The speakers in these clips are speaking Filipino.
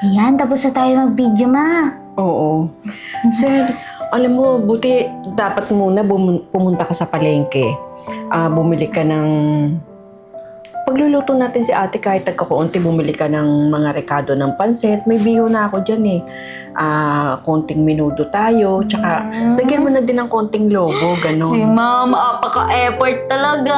Ayan, tapos na tayo mag-video, ma. Oo. Sir, alam mo, buti dapat muna bum- pumunta ka sa palengke. Ah, bumili ka ng... Pagluluto natin si ate kahit nagkakaunti, bumili ka ng mga rekado ng pansit. May biho na ako dyan eh. Ah, konting minudo tayo. Tsaka, lagyan mo na din ng konting logo, Si gano'n. ma'am, apaka-effort talaga.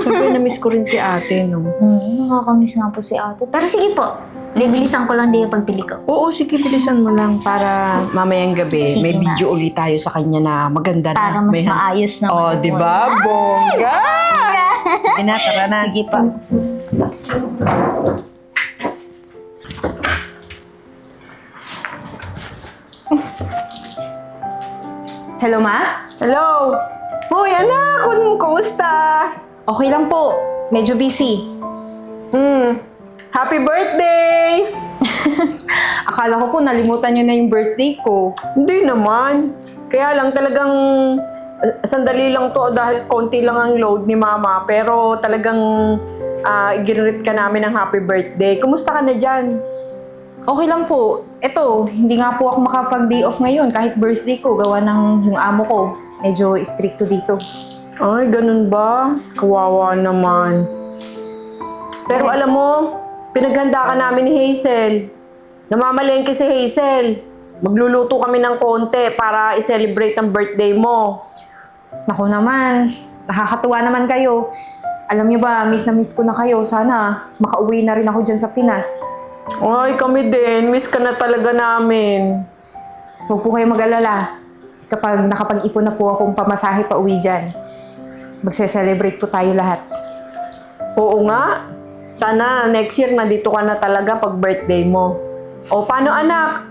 Siyempre, na-miss ko rin si ate, no? Hmm, nakakamiss nga po si ate. Pero sige po, bibilisan ko lang din yung pagpili ko. Oo, sige, bilisan mo lang para mamayang gabi Sige, may ma. video ulit tayo sa kanya na maganda na. Para mas May- maayos naman. Oh, di ba? Bongga! Sige na, tara na. Sige pa. Hello, Ma? Hello! Hoy, anak! Kun, kumusta? Okay lang po. Medyo busy. Hmm, happy birthday! Akala ko po nalimutan niyo na yung birthday ko. Hindi naman. Kaya lang talagang uh, sandali lang to dahil konti lang ang load ni mama. Pero talagang uh, iginirit ka namin ng happy birthday. Kumusta ka na dyan? Okay lang po. Ito, hindi nga po ako makapag-day off ngayon kahit birthday ko. Gawa ng yung amo ko. Medyo stricto dito. Ay, ganun ba? Kawawa naman. Pero alam mo, pinaghanda ka namin ni Hazel. Namamalengke si Hazel. Magluluto kami ng konti para i-celebrate ang birthday mo. Naku naman, nakakatuwa naman kayo. Alam niyo ba, miss na miss ko na kayo. Sana makauwi na rin ako dyan sa Pinas. Ay, kami din. Miss ka na talaga namin. Huwag po kayo mag-alala. Kapag nakapag-ipon na po akong pamasahe pa uwi dyan, magse-celebrate po tayo lahat. Oo nga. Sana next year nandito ka na talaga pag birthday mo. O paano anak?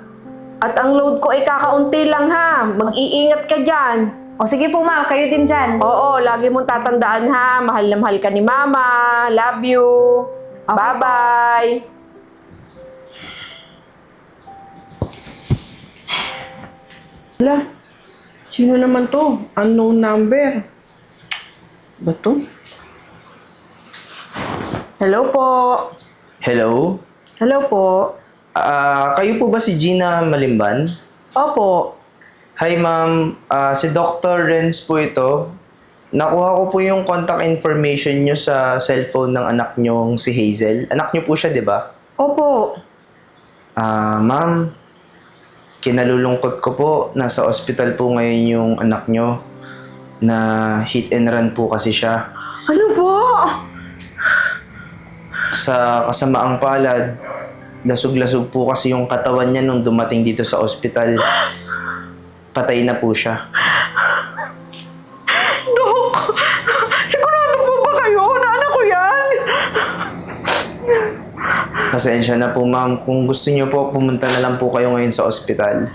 At ang load ko ay kakaunti lang ha. Mag-iingat ka dyan. O sige po ma, kayo din dyan. Oo, lagi mong tatandaan ha. Mahal na mahal ka ni Mama. Love you. Okay. Bye-bye. Wala. Sino naman to? Unknown number. Ba to? Hello po. Hello? Hello po. Ah, kayo po ba si Gina Malimban? Opo. Hi ma'am, Ah, si Dr. Renz po ito. Nakuha ko po yung contact information nyo sa cellphone ng anak nyong si Hazel. Anak nyo po siya, di ba? Opo. Ah, ma'am, kinalulungkot ko po. Nasa ospital po ngayon yung anak nyo na hit and run po kasi siya. Ano po? Sa kasamaang palad, lasog-lasog po kasi yung katawan niya nung dumating dito sa ospital. Patay na po siya. Dok! Sigurado po ba kayo na anak ko yan? Pasensya na po ma'am. Kung gusto niyo po, pumunta na lang po kayo ngayon sa ospital.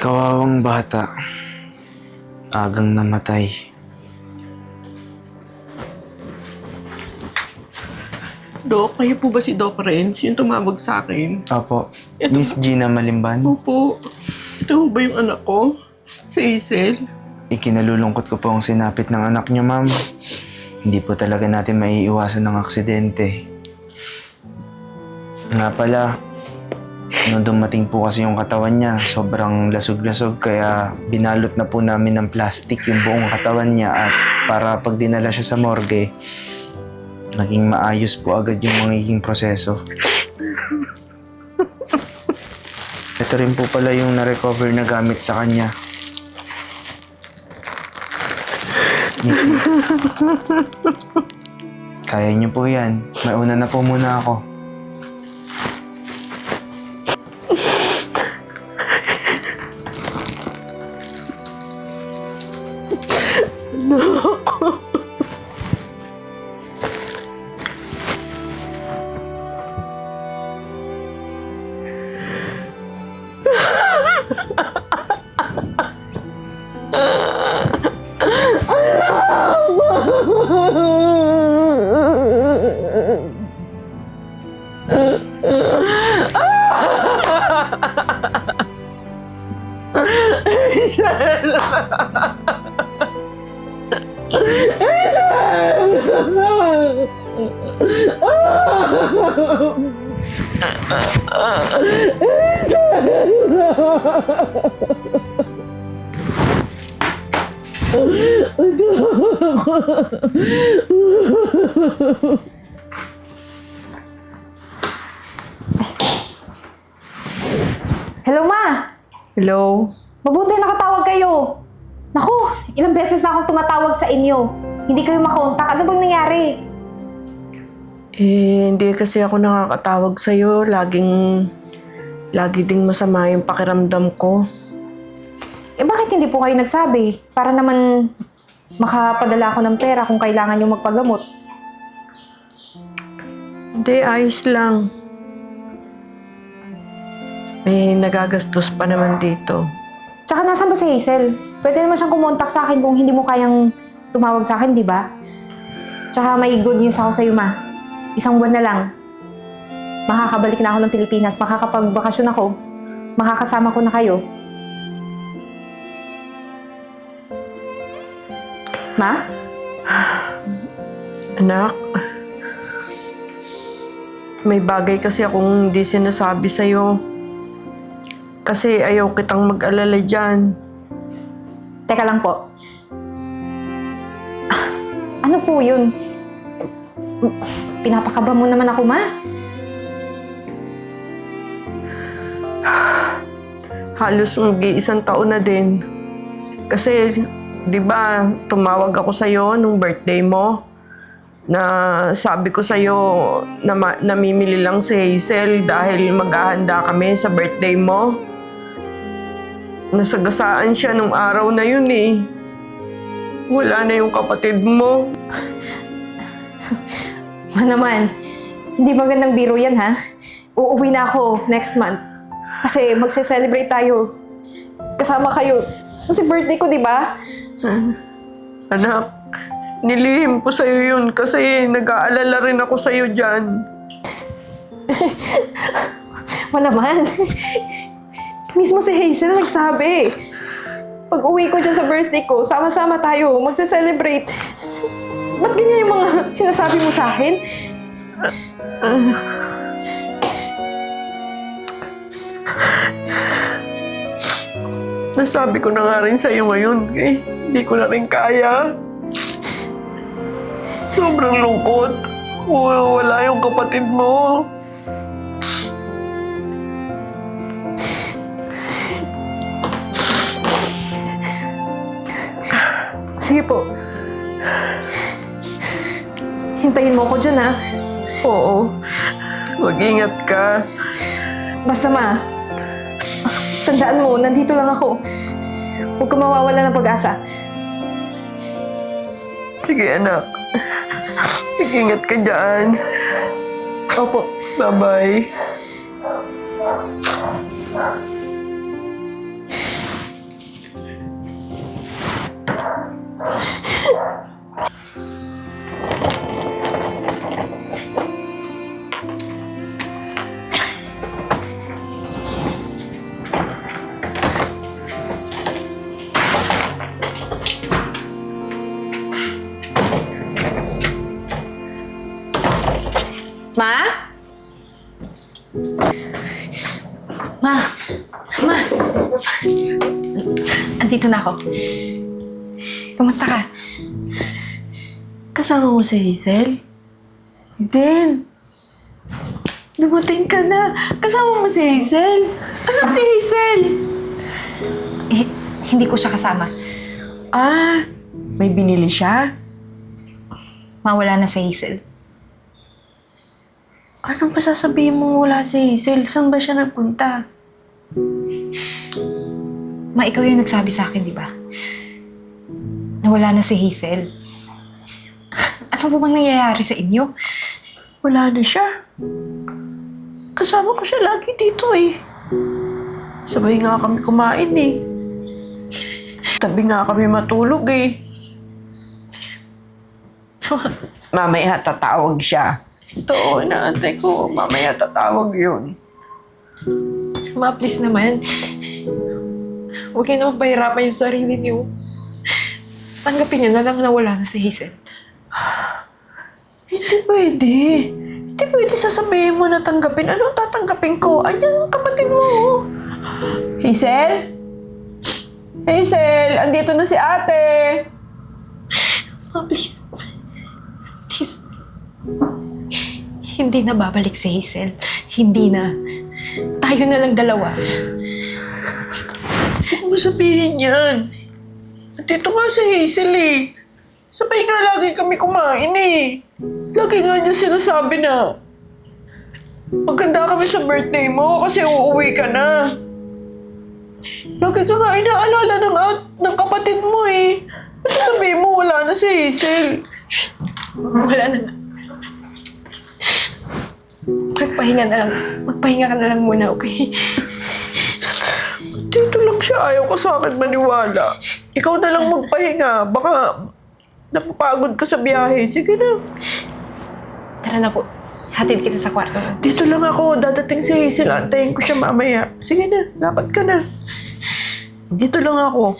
Kawawang bata. Agang namatay. Dok, kayo po ba si Doc Renz? Yung tumawag sa akin? Opo. Miss Gina Malimban, Opo. Ito ba yung anak ko? Si Hazel? ikinalulungkot ko po ang sinapit ng anak niyo, ma'am. Hindi po talaga natin maiiwasan ng aksidente. Nga pala, nung dumating po kasi yung katawan niya, sobrang lasog-lasog kaya binalot na po namin ng plastic yung buong katawan niya at para pag dinala siya sa morgue, naging maayos po agad yung magiging proseso. Ito rin po pala yung na-recover na gamit sa kanya. Kaya niyo po yan. Mauna na po muna ako. Hello, Ma! Hello? Mabuti nakatawag kayo. Naku, ilang beses na akong tumatawag sa inyo. Hindi kayo makontak. Ano bang nangyari? Eh, hindi kasi ako nakakatawag sa'yo. Laging, lagi ding masama yung pakiramdam ko. Eh bakit hindi po kayo nagsabi? Para naman makapadala ako ng pera kung kailangan nyo magpagamot. Hindi, ayos lang. May nagagastos pa naman dito. Tsaka nasan ba si Hazel? Pwede naman siyang kumontak sa akin kung hindi mo kayang tumawag sa akin, di ba? Tsaka may good news ako sa iyo, Ma. Isang buwan na lang. Makakabalik na ako ng Pilipinas. Makakapagbakasyon ako. Makakasama ko na kayo. Ma? Anak, may bagay kasi akong hindi sinasabi sa'yo. Kasi ayaw kitang mag-alala dyan. Teka lang po. Ah, Ano po yun? Pinapakaba mo naman ako, Ma. Halos mag-iisang taon na din. Kasi, di ba, tumawag ako sa'yo nung birthday mo. Na sabi ko sa'yo na namimili lang si Hazel dahil maghahanda kami sa birthday mo. Nasagasaan siya nung araw na yun eh. Wala na yung kapatid mo. Ma naman, hindi magandang biro yan, ha? Uuwi na ako next month. Kasi magse-celebrate tayo. Kasama kayo. Kasi birthday ko, di ba? Anak, nilihim ko sa'yo yun kasi nag-aalala rin ako sa'yo dyan. Ma naman. Mismo si Hazel nagsabi. Pag uwi ko dyan sa birthday ko, sama-sama tayo, magse-celebrate. Ba't ganyan yung mga sinasabi mo sa akin? Nasabi ko na nga rin sa'yo ngayon, eh, hindi ko na rin kaya. Sobrang lungkot. Wa- Wala yung kapatid mo. Sige po. Hintayin mo ako dyan, ha? Oo. Mag-ingat ka. Basta ma, tandaan mo, nandito lang ako. Huwag ka mawawala ng pag-asa. Sige, anak. Mag-ingat ka dyan. Opo. Bye-bye. Na ako. Kumusta ka? Kasama mo si Hazel? Eden. Dumating ka na. Kasama mo si Hazel. Ano si Hazel? Eh, hindi ko siya kasama. Ah, May binili siya? Mawala na si Hazel. Anong pasasabihin mo wala si Hazel? Saan ba siya nagpunta? Ma, ikaw yung nagsabi sa akin, di ba? Nawala na si Hazel. Ano po bang nangyayari sa inyo? Wala na siya. Kasama ko siya lagi dito eh. Sabay nga kami kumain eh. Tabi nga kami matulog eh. Mamaya tatawag siya. Ito, inaantay ko. Mamaya tatawag yun. Ma, please naman. Huwag niyo naman pahirapan yung sarili niyo. Tanggapin niyo na lang na wala na si Hazel. Hindi pwede. Hindi pwede sasabihin mo na tanggapin. Anong tatanggapin ko? Ang kapatid mo. oh. Hazel? Hazel, andito na si ate. Ma, please. Please. Hindi na babalik si Hazel. Hindi na. Tayo na lang dalawa. Sabihin yan. Andito nga si Hazel eh. Sabay nga lagi kami kumain eh. Lagi nga niya sinasabi na maganda kami sa birthday mo kasi uuwi ka na. Lagi ka nga inaalala ng, at- ng kapatid mo eh. Ba't sabihin mo wala na si Hazel? Wala na nga. Magpahinga na lang. Magpahinga ka na lang muna, okay? Dito lang siya. Ayaw ko sa akin maniwala. Ikaw na lang magpahinga. Baka napapagod ka sa biyahe. Sige na. Tara na po. Hatid kita sa kwarto. Dito lang ako. Dadating si Hazel. Antayin ko siya mamaya. Sige na. Dapat ka na. Dito lang ako.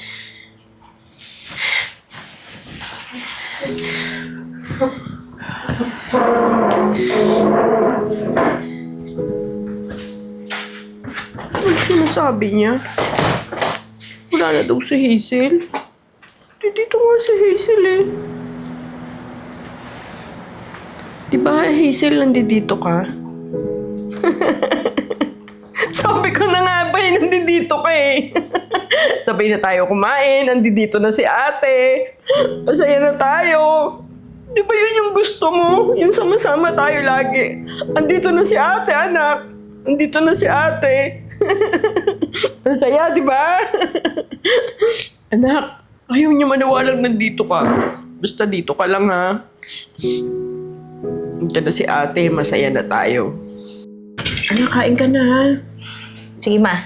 Ano sinasabi niya? Wala na daw si Hazel. Di dito nga si Hazel eh. Di ba Hazel nandito ka? Sabi ko na nga ba eh, nandito ka eh. Sabay na tayo kumain, nandito na si ate. Masaya na tayo. Di ba yun yung gusto mo? Yung sama-sama tayo lagi. Andito na si ate, anak. Andito na si ate. Ang saya, di ba? anak, ayaw niya maniwalang nandito ka. Basta dito ka lang ha. Andito na si ate, masaya na tayo. Anak, kain ka na ha. Sige, ma.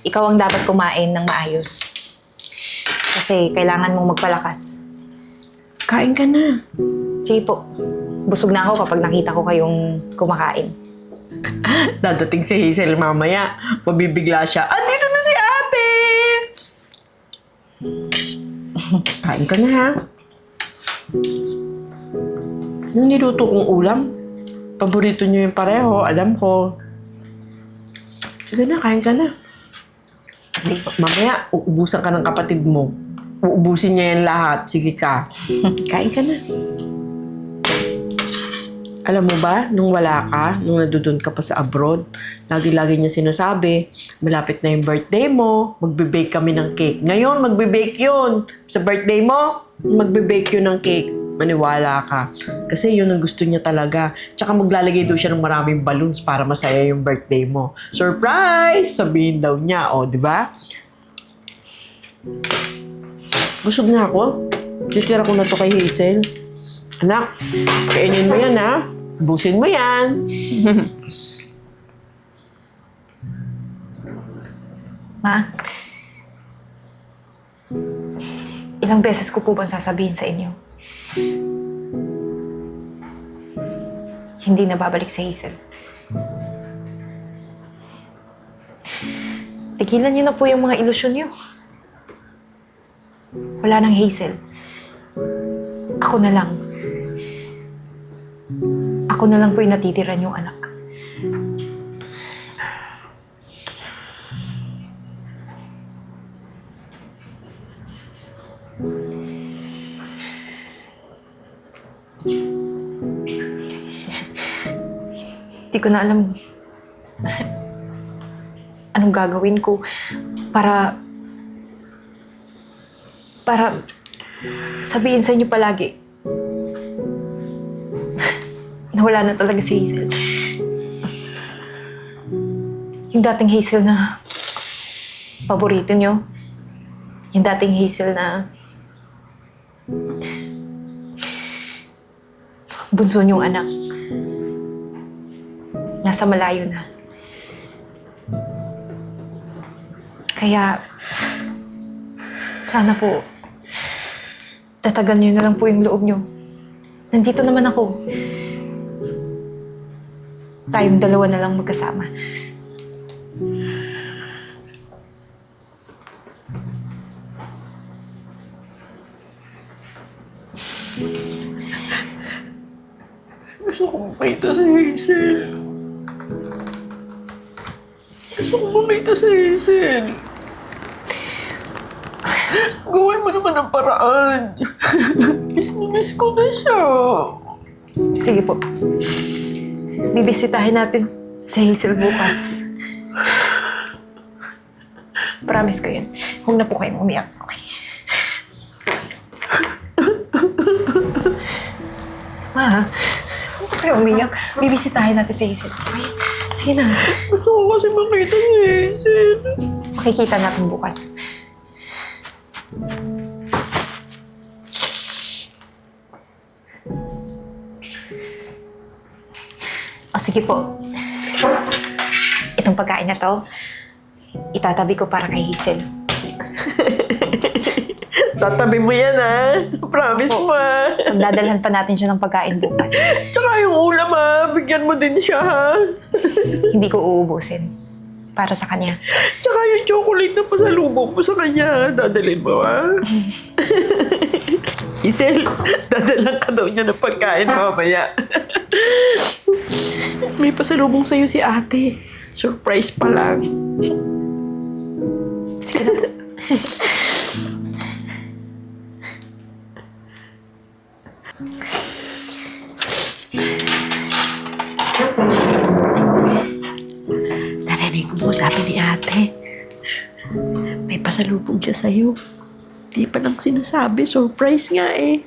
Ikaw ang dapat kumain ng maayos. Kasi kailangan mong magpalakas. Kain ka na. Sige po. Busog na ako kapag nakita ko kayong kumakain. Dadating si Hazel mamaya. Mabibigla siya. Andito na si ate! Kain ka na ha. Yung niluto kong ulam, paborito niyo yung pareho, alam ko. Sige na, kain ka na. Mamaya, uubusan ka ng kapatid mo. Uubusin niya yan lahat. Sige ka. Kain ka na. Alam mo ba, nung wala ka, nung nadudun ka pa sa abroad, lagi-lagi niya sinasabi, malapit na yung birthday mo, magbe-bake kami ng cake. Ngayon, magbe-bake yun. Sa birthday mo, magbe-bake yun ng cake. Maniwala ka. Kasi yun ang gusto niya talaga. Tsaka maglalagay daw siya ng maraming balloons para masaya yung birthday mo. Surprise! Sabihin daw niya, o, di ba? Busog na ako. Titira ko na to kay Hazel. Anak, kainin mo yan ha. Busin mo yan. Ma, ilang beses ko po bang sasabihin sa inyo? Hindi na babalik sa Hazel. Tigilan niyo na po yung mga ilusyon niyo. Wala nang Hazel. Ako na lang. Ako na lang po yung natitiran yung anak. Hindi ko na alam anong gagawin ko para para sabihin sa inyo palagi na wala na talaga si Hazel. Yung dating Hazel na paborito nyo. Yung dating Hazel na bunso niyong anak. Nasa malayo na. Kaya, sana po, tatagal niyo na lang po yung loob niyo. Nandito naman ako. Tayong dalawa na lang magkasama. Gusto ko makita si Hazel. Gusto ko makita si Hazel. Gawin mo naman ang paraan. Miss na miss ko na siya. Sige po. Bibisitahin natin si Hazel bukas. Promise ko yun. Huwag na po kayong umiyak. Okay. Ma, huwag po umiyak. Bibisitahin natin si Hazel. Okay? Sige na. Gusto ko kasi makita si Hazel. Makikita natin bukas. O sige po. Itong pagkain na to, itatabi ko para kay Hazel. Tatabi mo yan, ha? Promise Opo. mo, ha? Magdadalhan pa natin siya ng pagkain bukas. Tsaka yung ulam, ha? Bigyan mo din siya, ha? Hindi ko uubusin. Para sa kanya. Tsaka yung chocolate na pasalubong mo sa kanya, ha? Dadalhin mo, ha? Isel, dadalan ka daw niya ng pagkain mamaya. May pasalubong sa'yo si ate. Surprise pa lang. Narinig mo, sabi ni ate. May pasalubong siya sa'yo. Di pa lang sinasabi. Surprise nga eh.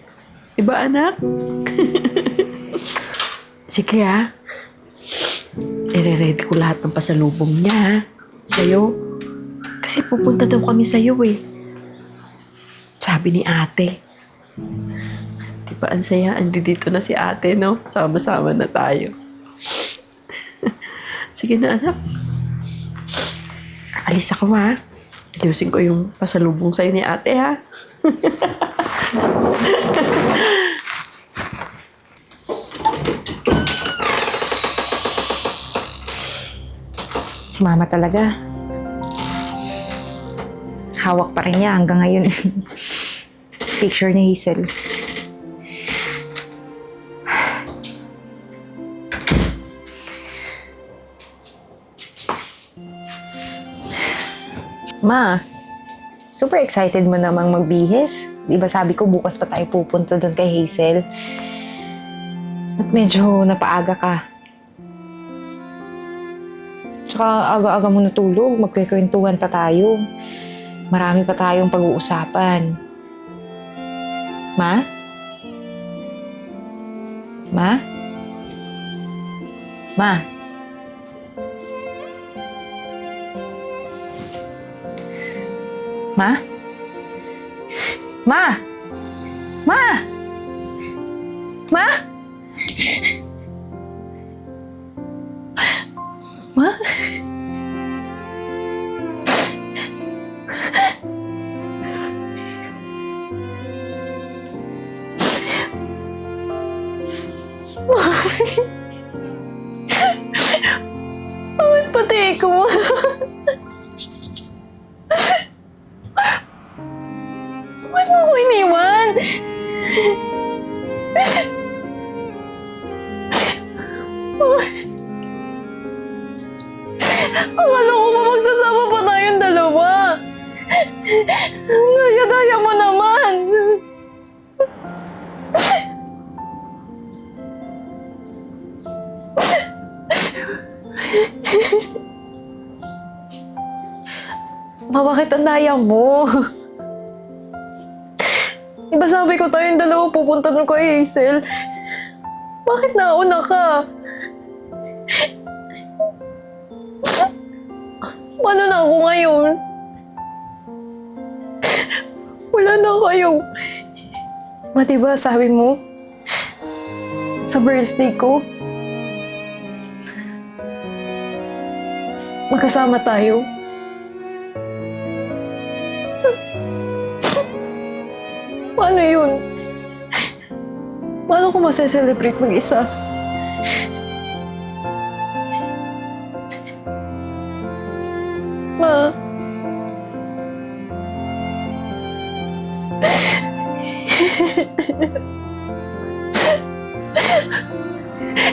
Diba, anak? Sige ha. Ire-ready ko lahat ng pasalubong niya ha. Sa'yo. Kasi pupunta daw kami sa'yo eh. Sabi ni ate. Di ba ang saya? Andi dito na si ate, no? Sama-sama na tayo. Sige na, anak. Alis ako, ha? Ayusin ko yung pasalubong sa'yo ni ate, ha? mama talaga. Hawak pa rin niya hanggang ngayon. Picture ni Hazel. Ma, super excited mo namang magbihis. Di ba sabi ko bukas pa tayo pupunta doon kay Hazel? At medyo napaaga ka tsaka aga-aga mo natulog, magkikwentuhan pa tayo. Marami pa tayong pag-uusapan. Ma? Ma? Ma? Ma? Ma? Ma? Ma? movie. mo? Di ba Di ba sabi ko tayong dalawa pupunta doon kay Hazel? Bakit nauna ka? Paano na ako ngayon? Wala na kayo. Ma, diba sabi mo? Sa birthday ko, magkasama tayo. Paano yun? Paano ko masaselebrate mag-isa? Ma.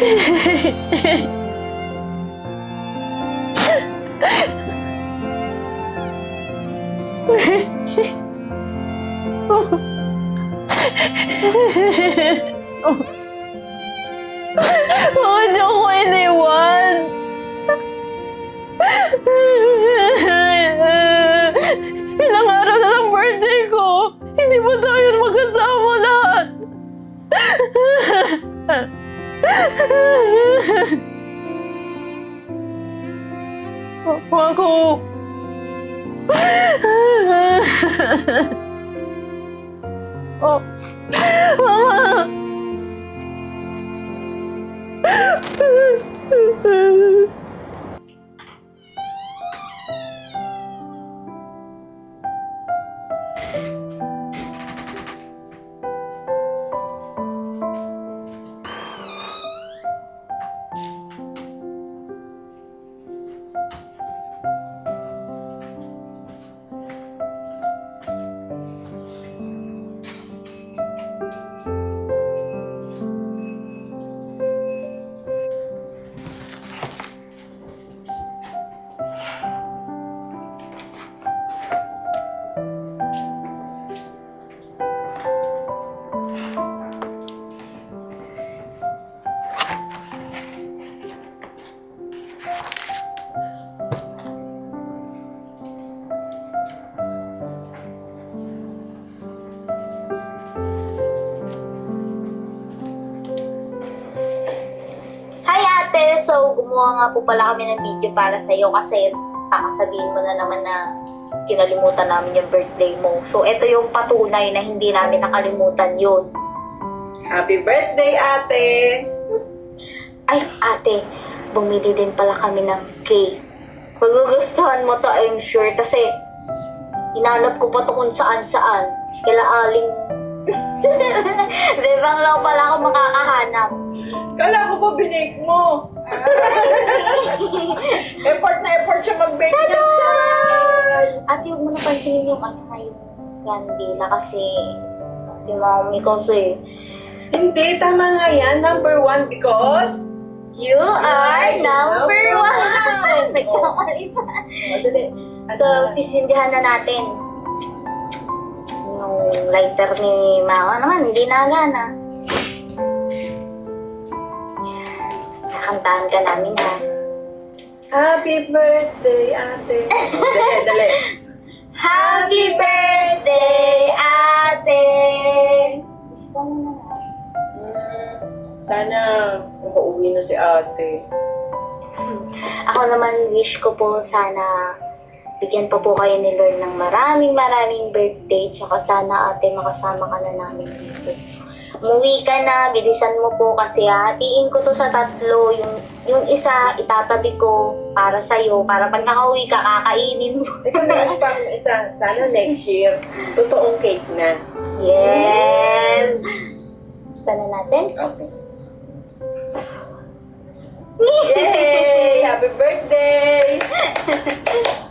Bakit Oh. Mama. Hi gumawa nga po pala kami ng video para sa'yo kasi kakasabihin mo na naman na kinalimutan namin yung birthday mo. So, ito yung patunay na hindi namin nakalimutan yun. Happy birthday, ate! Ay, ate, bumili din pala kami ng cake. Magugustuhan mo to, I'm sure. Kasi, hinanap ko pa to kung saan-saan. Kila aling... Bebang lang pala ako makakahanap. Kala ko ba binake mo? effort na effort siya mag-bake niya. Ate, huwag mo napansinin yung ano na yung kandila kasi yung mommy ko eh. Hindi, tama nga yan. Number one because... You are number one! Nagkamali pa. So, sisindihan na natin. Yung lighter ni Mama naman, hindi na gana. Kakantahan ka namin ha. Happy birthday, ate. dali, dali. Happy birthday, ate! Hmm, Sana makauwi na si ate. Ako naman wish ko po sana bigyan pa po kayo ni Lord ng maraming maraming birthday tsaka sana ate makasama ka na namin dito. Umuwi ka na, bilisan mo po kasi hatiin ko to sa tatlo. Yung, yung isa, itatabi ko para sa'yo. Para pag nakauwi ka, kakainin mo. Ikaw na pa ang isa. Sana next year, totoong cake na. Yes! Gusto na natin? Okay. Yay! Happy birthday!